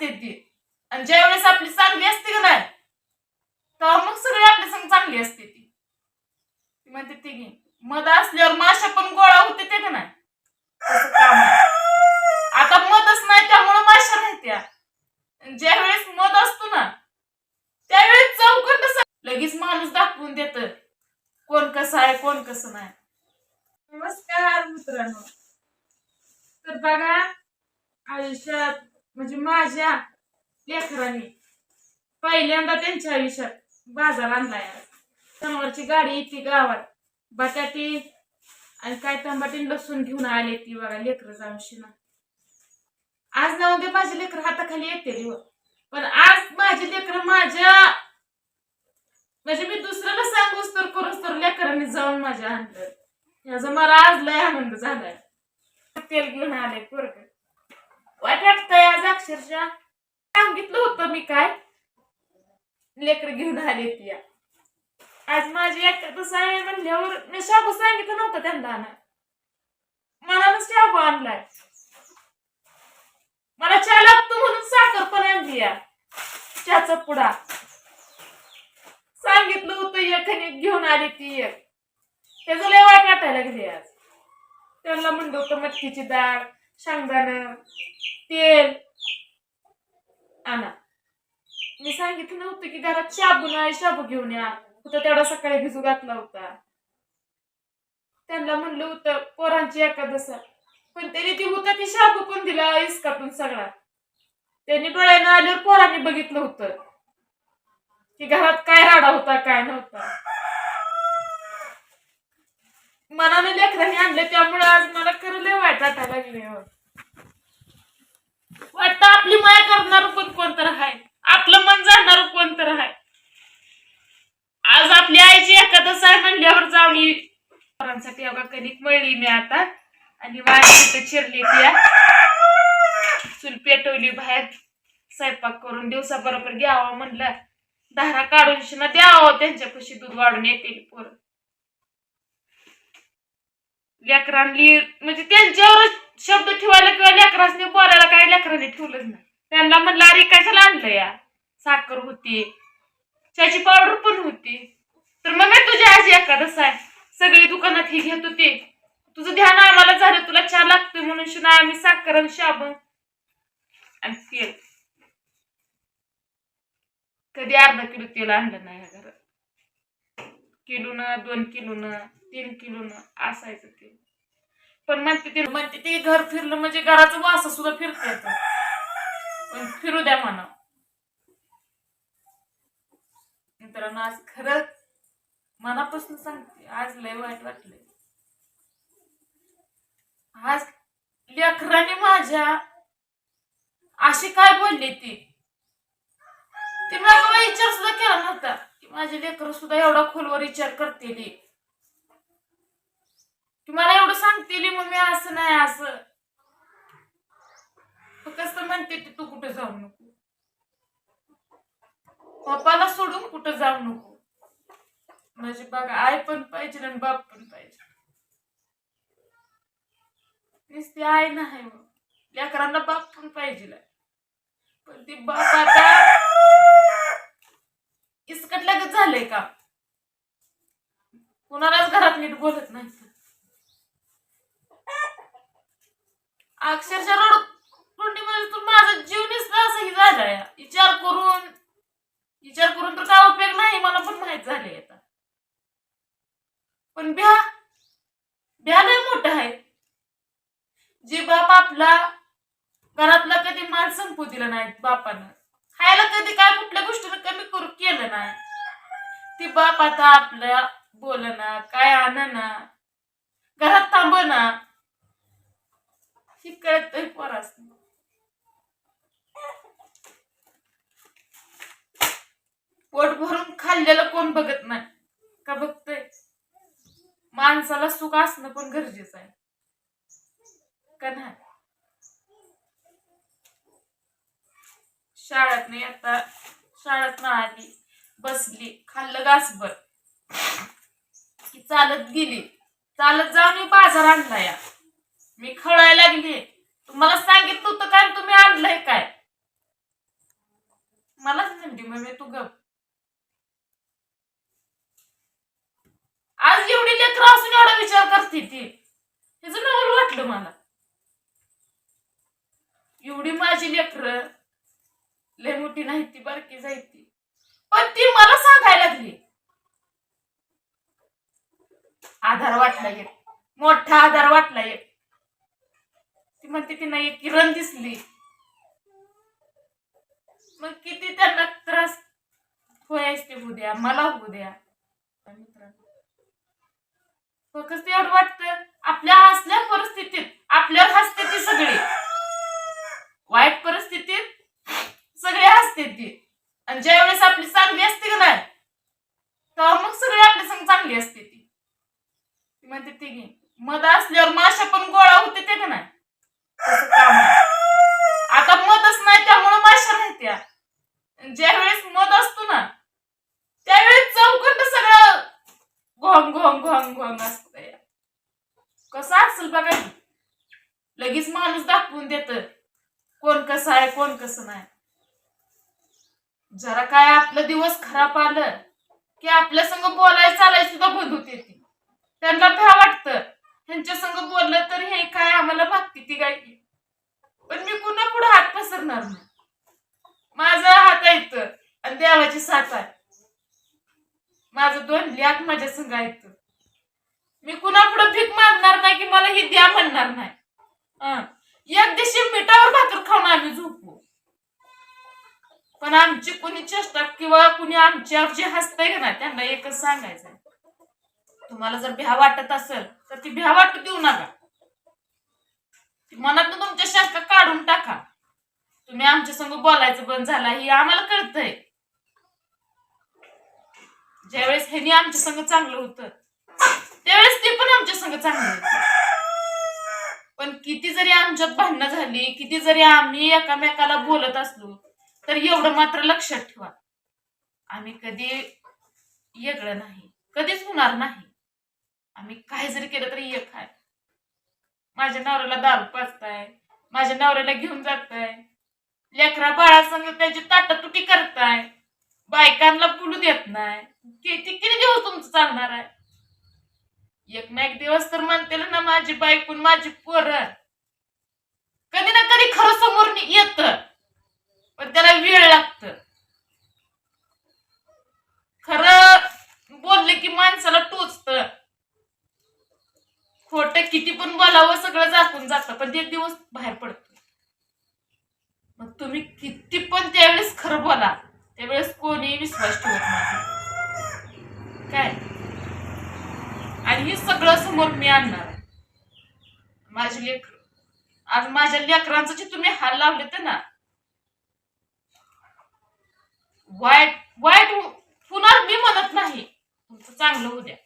ती आणि ज्यावेळेस आपली चांगली असते का नाही तेव्हा मग सगळी आपल्या संग चांगली असते ती. ती म्हणते ती घे मध असल्यावर माशा पण गोळा होते ते का नाही? आता मधच नाही त्यामुळे माशा राहत्या ज्या वेळेस मध असतो ना त्यावेळेस चौकट लगेच माणूस दाखवून देत. कोण कसं आहे कोण कसं नाही. नमस्कार मित्रांनो. तर बघा आयुष्यात म्हणजे माझ्या लेकरांनी पहिल्यांदा त्यांच्या आयुष्यात बाजार आणलाय. समोरची गाडी येते गावात. बटाटी आणि काय तंबाटी लसूण घेऊन आले ती बघा लेकर जाऊशी ना. आज ना उद्या माझे लेकर हाताखाली येते पण आज माझे लेकर माझ्या म्हणजे मी दुसऱ्याला सांगूच तर करूच तर लेकरांनी जाऊन माझ्या आणलं याचा मला आज लय आनंद झालाय. तेल घेऊन आले पोरग. वाट वाटतंय आज अक्षरशः. सांगितलं होतं मी काय? लेकर घेऊन आले ती. आज माझी एकट्यातच आहे म्हणल्यावर मी शाबू सांगितलं नव्हतं त्यांना. मला शाबू आणलाय. मला चहा लागतो म्हणून साखर पण आणली या चहाचा पुडा. सांगितलं होतं एक घेऊन आली ती. एक त्याचं लय वाट वाटायला गेली आज. त्यांना म्हणलं होतं मटकीची डाळ. शेंगदाणं तेल. आणा मी सांगितलं नव्हतं की घरात शाबू नाही शाबू घेऊन या. होतं तेवढा सकाळी भिजू घातला होता. त्यांना म्हणलं होतं पोरांची एकादश. पण त्यांनी ती होता ती शाबू पण दिला इस्काटून सगळा. त्यांनी डोळ्यानं आल्यावर पोरांनी बघितलं होतं. की घरात काय राडा होता काय नव्हता मनाने लेकरांनी आणले त्यामुळे आज मला खरं लागले हो. वाटतं आपली माया करणार पण कोणतर आहे आपलं मन जाणणार कोणतर आहे आज आपली आईची एखादं आहे म्हणल्यावर जाऊन पोरांसाठी अगं कणिक मळली मी आता. आणि वाया चिरली त्या चूल पेटवली बाहेर. स्वयंपाक करून दिवसा बरोबर घ्यावा म्हणलं. धारा काढून शिना द्यावं. त्यांच्यापाशी दूध वाढून येतील पोरं. लेकरांनी म्हणजे त्यांच्यावर शब्द ठेवायला किंवा लेकरांनी बोलायला काय लेकरांनी ठेवलंच नाही. त्यांना म्हणलं अरे कशाला आणलं या? साखर होती. चहाची पावडर पण होती. तर मग मी तुझ्या आजी एखादस आहे. सगळी दुकानात ही घेत होती. तुझं ध्यान आम्हाला झालं. तुला चहा लागतोय म्हणून शिना आम्ही साखर आणि शाबण. आणि तेल. कधी अर्धा किलो तेल आणलं नाही ह्या घरात. किलोनं दोन किलोनं तीन किलोनं असायचं ते. पण म्हणते ते म्हणते ते घर फिरलं म्हणजे घराचं वास सुद्धा फिरते पण फिरू द्या म्हणा. मित्रांनो आज खरंच मनापासून सांगते आज लय वाईट वाटलंय. आज लेकराने माझ्या अशी काय बोलली ती? ते मला विचार सुद्धा केला नव्हता. माझे लेकर सुद्धा एवढा खोलवर विचार करतील. की मला एवढं सांगतील मग मी असं नाही असं. फक्त म्हणते ती तू कुठं जाऊ नको. पप्पाला सोडून कुठं जाऊ नको. म्हणजे बघा आई पण पाहिजे आणि बाप पण पाहिजे. नुसती आई नाही हो. लेकरांना बाप पण पाहिजे पण ती बाप आता इसकट लगेच झालंय का? कुणालाच घरात नीट बोलत नाही. अक्षरशः रड कुंडीमध्ये तर माझा जीव निसला असंही झालाय. विचार करून विचार करून तर काय उपयोग नाही मला पण माहीत झाले आता. पण भ्या भ्या लय मोठं आहे. जे बाप आपला घरातला कधी माल संपू दिला नाही बापानं. खायला कधी काय कुठल्या गोष्टीनं कमी करू केलं नाही. ती बाप आता आपल्या बोलना काय आणना घरात थांबना. ही कळत पोरास पोट भरून खाल्लेलं कोण बघत नाही का बघतोय? माणसाला सुख असणं पण गरजेचं आहे. का नाही? शाळेत नाही आता शाळेत ना आली बसली खाल्लं घासभर. की चालत गेली. चालत जाऊन मी बाजार आणला या. मी खळायला लागली. तुम्हाला सांगितलं होतं काय तुम्ही आणलंय काय? मलाच म्हणते मम्मी तू गप. आज एवढी लेकर असून एवढा विचार करते ती. हिचं नवल वाटलं मला. एवढी माझी लेकर लय मोठी नाही ती बारकी जायती पण ती मला सांगायला लागली. आधार वाटला एक. मोठा आधार वाटला एक. ती म्हणते ती नाही एक किरण दिसली. मग किती त्यांना त्रास होयाच ते होऊ द्या मला होऊ द्या. फक्त एवढं वाटतं आपल्या हसल्या परिस्थितीत आपल्यावर हसते ती सगळी. वाईट परिस्थितीत सगळे ती. आणि ज्या वेळेस आपली चांगली असते का नाही तेव्हा मग सगळी आपल्या संग चांगली असते ती. ती म्हणते ती घे मध असल्यावर माशा पण गोळा होते ते का नाही? आता मधच नाही त्यामुळे माशा राहत्या ज्या वेळेस मध असतो ना त्यावेळेस चौकट सगळं घोंग घोंग घोंग घोंग असत कसं असेल बघा. लगेच माणूस दाखवून देत. कोण कसं आहे कोण कसं नाही. जरा काय आपलं दिवस खराब आलं की आपल्या संग बोलायला चालायला सुद्धा बंद होते ती. त्यांना भ्या वाटतं. त्यांच्या संग बोललं तर हे काय आम्हाला भागते ती काय पण मी पुन्हा पुढे हात पसरणार नाही. माझा हात आहे आणि देवाची साथ आहे. माझं दोन लॅक माझ्या संग आहेत. मी कुणा पुढे भीक मागणार नाही की मला ही द्या म्हणणार नाही. एक दिवशी मिठावर भाकर खाऊन आम्ही झोपू. पण आमची कुणी चेष्टा किंवा कुणी आमच्या जे हसतंय का ना त्यांना एकच सांगायचं तुम्हाला जर भ्या वाटत असेल तर ती भ्या वाटू देऊ नका. मनात मनातून तुमच्या शंका काढून टाका. तुम्ही आमच्या संग बोलायचं बंद झाला हे आम्हाला कळतंय. ज्यावेळेस ह्यानी आमच्या संग चांगलं होतं त्यावेळेस ते पण आमच्या संग चांगलं होतं. पण किती जरी आमच्यात भांडणं झाली किती जरी आम्ही एकामेकाला बोलत असलो तर एवढं मात्र लक्षात ठेवा. आम्ही कधी येगळं नाही. कधीच होणार नाही. आम्ही काय जरी केलं तरी एक आहे. माझ्या नवऱ्याला दारू पाजताय माझ्या नवऱ्याला घेऊन जाताय लेकरा बाळासंग त्याची ताटातुटी करताय बायकांना पुलू देत नाही. किती किती दिवस तुमचं चालणार आहे? एक ना एक दिवस तर म्हणते ना माझी बायकून माझी पोर. कधी ना कधी खरं समोर येत. पण त्याला वेळ लागत. खर बोलले की माणसाला टोचत. खोट किती पण बोलावं सगळं झाकून जातं पण ते एक दिवस बाहेर पडतो. मग तुम्ही किती पण त्यावेळेस खरं बोला त्यावेळेस कोणी विश्वास ठेवत नाही. काय? आणि हे सगळं समोर मी आणणार माझी लेकर. आज माझ्या लेकरांचं जे तुम्ही हाल लावले तर ना वाईट वाईट होणार पुन्हा मी म्हणत नाही. तुमचं चांगलं होऊ द्या.